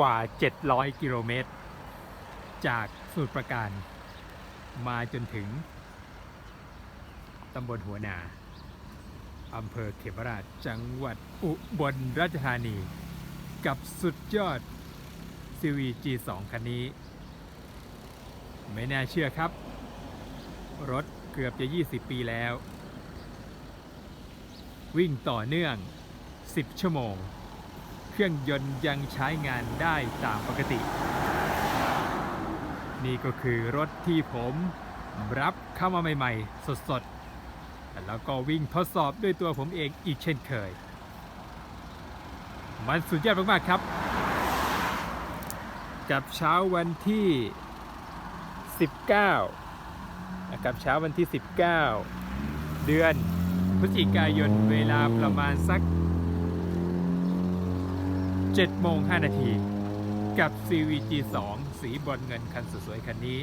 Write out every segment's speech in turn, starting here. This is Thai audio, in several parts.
กว่า 700 กิโลเมตร จากสมุทรปราการมาจนถึงตำบลหัวนาอำเภอเขมราชจังหวัดอุบลราชธานี กับสุดยอด CVG 2 คันนี้ ไม่น่าเชื่อครับ รถเกือบจะ 20 ปีแล้ว วิ่งต่อเนื่อง 10 ชั่วโมง เครื่องยนต์ยังใช้งานได้ตามปกติ นี่ก็คือรถที่ผมรับเข้ามาใหม่ ๆ สดๆ แล้วก็วิ่งทดสอบด้วยตัวผมเองอีกเช่นเคย มันสุดยอดมากๆครับ กับเช้าวันที่ 19 นะครับเช้าวันที่ 19 เดือนพฤศจิกายนเวลาประมาณสัก 7โมง5นาทีกับ CVG 2 สีบอลเงินคันสวยๆคันนี้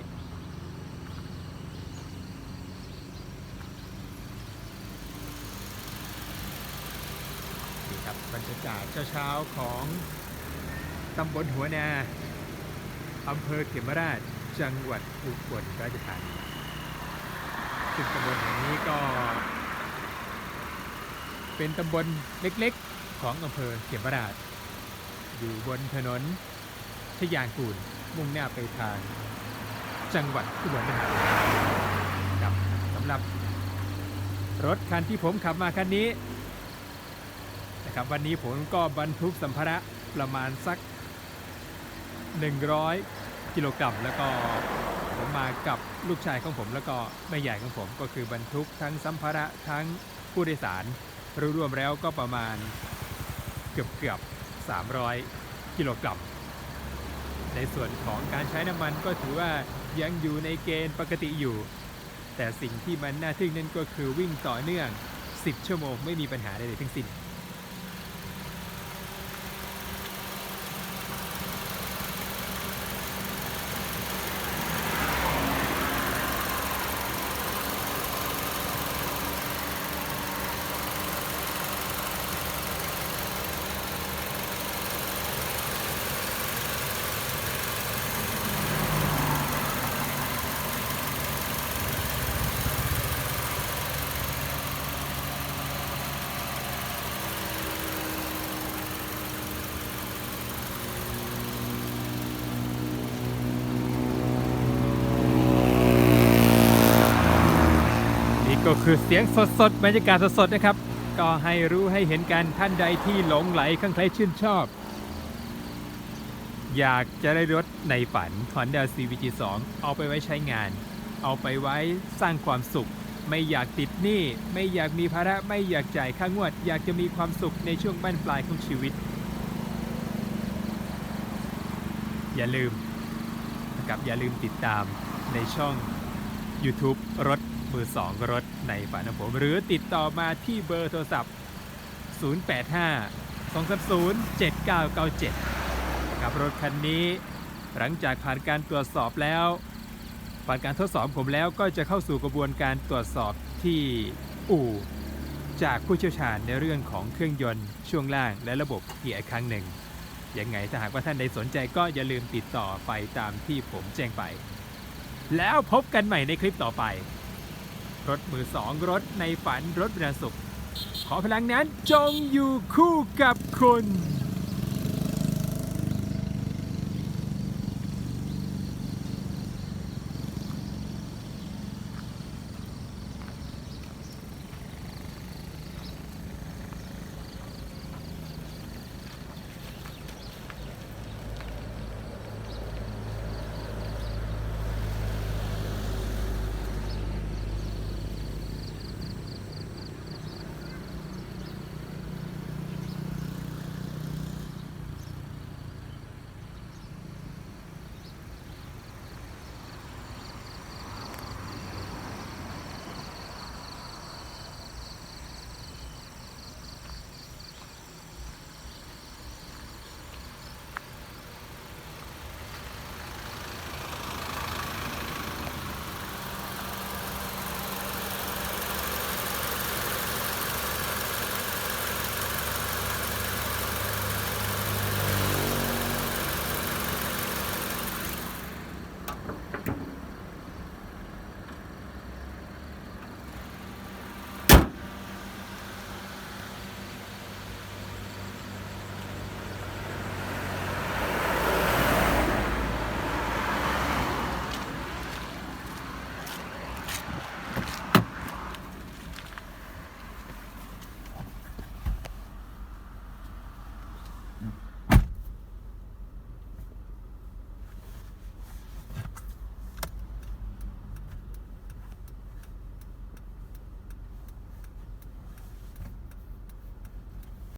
นี่ครับบรรยากาศเช้าๆของตำบลหัวนาอำเภอเขมราช จังหวัดอุบลราชธานีซึ่งตำบลแห่งนี้ก็ เป็นตำบลเล็กๆ ของอำเภอเขมราช อยู่บนถนน ทยางกูลมุ่งหน้าไปทางจังหวัดอุบลราชธานีครับสำหรับรถคันที่ผมขับมาคันนี้นะครับวันนี้ผมก็บรรทุกสัมภาระประมาณสัก 100 กิโลกรัมแล้วก็ผมมากับลูกชายของผมแล้วก็แม่ใหญ่ของผมก็คือบรรทุกทั้งสัมภาระทั้งผู้โดยสารรวมๆแล้วก็ประมาณเกือบเกือบๆ 300 กิโลกรัม ในส่วนของการใช้น้ำมันก็ถือว่ายังอยู่ในเกณฑ์ปกติอยู่ แต่สิ่งที่มันน่าทึ่งนั่นก็คือวิ่งต่อเนื่อง 10 ชั่วโมงไม่มีปัญหาใดๆทั้งสิ้น ก็คือเสียงสดๆบรรยากาศสดๆนะครับ ก็ให้รู้ให้เห็นกันท่านใดที่หลงไหลข้างใครชื่นชอบ อยากจะได้รถในฝัน Honda CVG 2 เอาไปไว้ใช้งาน เอาไปไว้สร้างความสุข ไม่อยากติดหนี้ไม่อยากมีภาระไม่อยากจ่ายค่างวด อยากจะมีความสุขในช่วงบั้นปลายของชีวิต อย่าลืมนะครับอย่าลืมติดตามในช่อง YouTube รถ มือสองรถในฝันของผม หรือติดต่อมาที่เบอร์โทรศัพท์ 085 230 7997ครับรถคันนี้หลังจากผ่านการตรวจสอบแล้ว ผ่านการทดสอบผมแล้วก็จะเข้าสู่กระบวนการตรวจสอบที่อู่ จากผู้เชี่ยวชาญในเรื่องของเครื่องยนต์ช่วงล่างและระบบเกียร์ครั้งหนึ่งยังไงถ้าหากว่าท่านใดสนใจก็อย่าลืมติดต่อไปตามที่ผมแจ้งไป แล้วพบกันใหม่ในคลิปต่อไป รถมือสองรถในฝันรถบรรสุข ขอพลังนั้นจงอยู่คู่กับคุณ